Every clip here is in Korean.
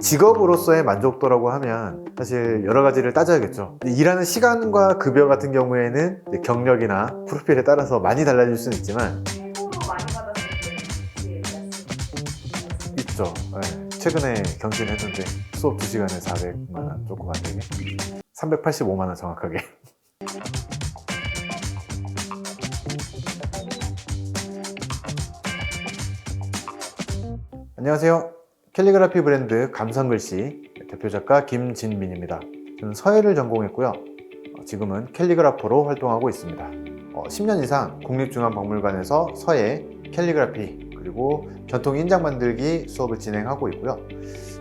직업으로서의 만족도라고 하면 사실 여러 가지를 따져야겠죠. 일하는 시간과 급여 같은 경우에는 경력이나 프로필에 따라서 많이 달라질 수는 있지만. 있죠. 네. 최근에 경진했는데 수업 2시간에 400만 원 조금 안 되게 385만 원 정확하게 안녕하세요. 캘리그라피 브랜드 감성글씨 대표 작가 김진민입니다. 저는 서예를 전공했고요. 어, 지금은 캘리그라퍼로 활동하고 있습니다. 어, 10년 이상 국립중앙박물관에서 서예, 캘리그라피 그리고 전통 인장 만들기 수업을 진행하고 있고요.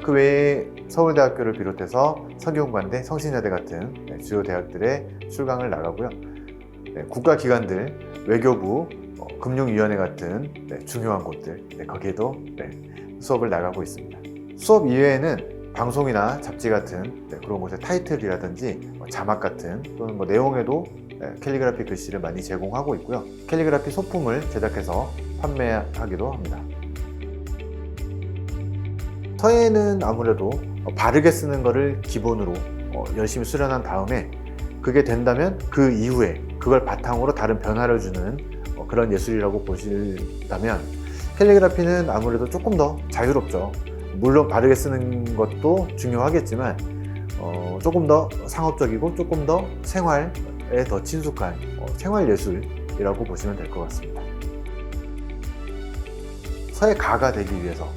그 외에 서울대학교를 비롯해서 성균관대, 성신여대 같은 네, 주요 대학들의 출강을 나가고요. 네, 국가기관들, 외교부, 어, 금융위원회 같은 네, 중요한 곳들 네, 거기에도 네, 수업을 나가고 있습니다. 수업 이외에는 방송이나 잡지 같은 네, 그런 곳의 타이틀이라든지 뭐 자막 같은 또는 뭐 내용에도 네, 캘리그라피 글씨를 많이 제공하고 있고요. 캘리그라피 소품을 제작해서 판매하기도 합니다. 서예는 아무래도 어, 바르게 쓰는 거를 기본으로 어, 열심히 수련한 다음에 그게 된다면 그 이후에 그걸 바탕으로 다른 변화를 주는 어, 그런 예술이라고 보신다면 캘리그라피는 아무래도 조금 더 자유롭죠. 물론 바르게 쓰는 것도 중요하겠지만 어, 조금 더 상업적이고 조금 더 생활에 더 친숙한 어, 생활 예술이라고 보시면 될 것 같습니다. 서예 가가 되기 위해서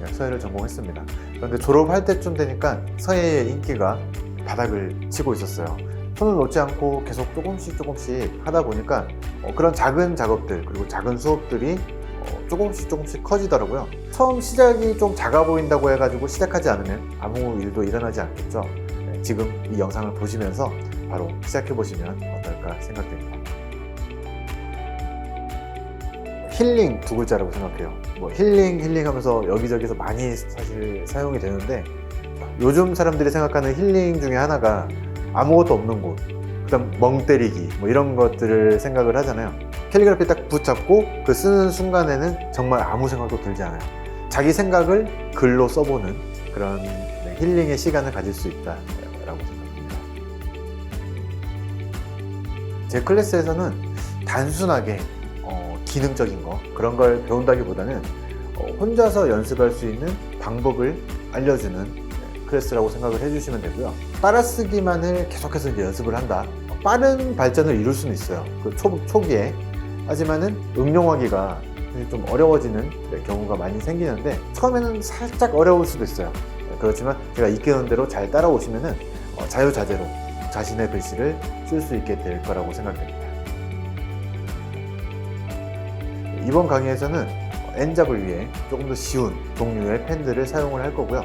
네, 서예를 전공했습니다. 그런데 졸업할 때쯤 되니까 서예의 인기가 바닥을 치고 있었어요. 손을 놓지 않고 계속 조금씩 조금씩 하다 보니까 어, 그런 작은 작업들 그리고 작은 수업들이 어, 조금씩 조금씩 커지더라고요. 처음 시작이 좀 작아 보인다고 해가지고 시작하지 않으면 아무 일도 일어나지 않겠죠. 네, 지금 이 영상을 보시면서 바로 시작해 보시면 어떨까 생각됩니다. 힐링 두 글자라고 생각해요. 뭐 힐링 힐링 하면서 여기저기서 많이 사실 사용이 되는데 요즘 사람들이 생각하는 힐링 중에 하나가 아무것도 없는 곳, 그다음 멍 때리기 뭐 이런 것들을 생각을 하잖아요. 캘리그라피 딱 붙잡고 그 쓰는 순간에는 정말 아무 생각도 들지 않아요. 자기 생각을 글로 써보는 그런 네, 힐링의 시간을 가질 수 있다라고 생각합니다. 제 클래스에서는 단순하게 어, 기능적인 거 그런 걸 배운다기보다는 어, 혼자서 연습할 수 있는 방법을 알려주는 네, 클래스라고 생각을 해주시면 되고요. 따라쓰기만을 계속해서 이제 연습을 한다. 빠른 발전을 이룰 수는 있어요. 그 초, 초기에. 하지만은 응용하기가 좀 어려워지는 네, 경우가 많이 생기는데 처음에는 살짝 어려울 수도 있어요. 네, 그렇지만 제가 이끄는 대로 잘 따라오시면은 어, 자유자재로 자신의 글씨를 쓸 수 있게 될 거라고 생각됩니다. 이번 강의에서는 N잡을 위해 조금 더 쉬운 종류의 펜들을 사용을 할 거고요.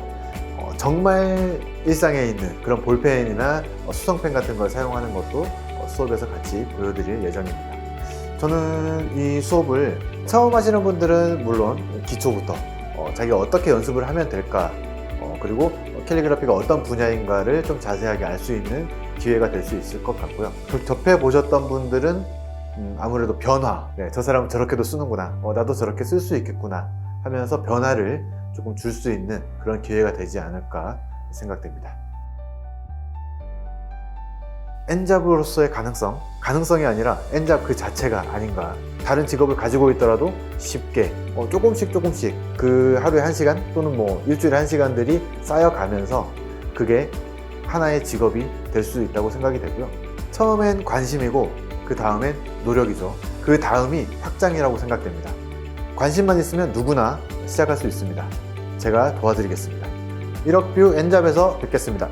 어, 정말 일상에 있는 그런 볼펜이나 어, 수성펜 같은 걸 사용하는 것도 어, 수업에서 같이 보여드릴 예정입니다. 저는 이 수업을 처음 하시는 분들은 물론 기초부터 어, 자기가 어떻게 연습을 하면 될까 어, 그리고 캘리그라피가 어떤 분야인가를 좀 자세하게 알 수 있는 기회가 될 수 있을 것 같고요. 그 접해 보셨던 분들은 음, 아무래도 변화, 네, 저 사람은 저렇게도 쓰는구나, 어, 나도 저렇게 쓸 수 있겠구나 하면서 변화를 조금 줄 수 있는 그런 기회가 되지 않을까 생각됩니다. 엔잡으로서의 가능성, 가능성이 아니라 엔잡 그 자체가 아닌가. 다른 직업을 가지고 있더라도 쉽게 어, 조금씩 조금씩 그 하루에 한 시간 또는 뭐 일주일에 한 시간들이 쌓여가면서 그게 하나의 직업이 될 수 있다고 생각이 되고요. 처음엔 관심이고 그 다음엔 노력이죠. 그 다음이 확장이라고 생각됩니다. 관심만 있으면 누구나 시작할 수 있습니다. 제가 도와드리겠습니다. 1억뷰 엔잡에서 뵙겠습니다.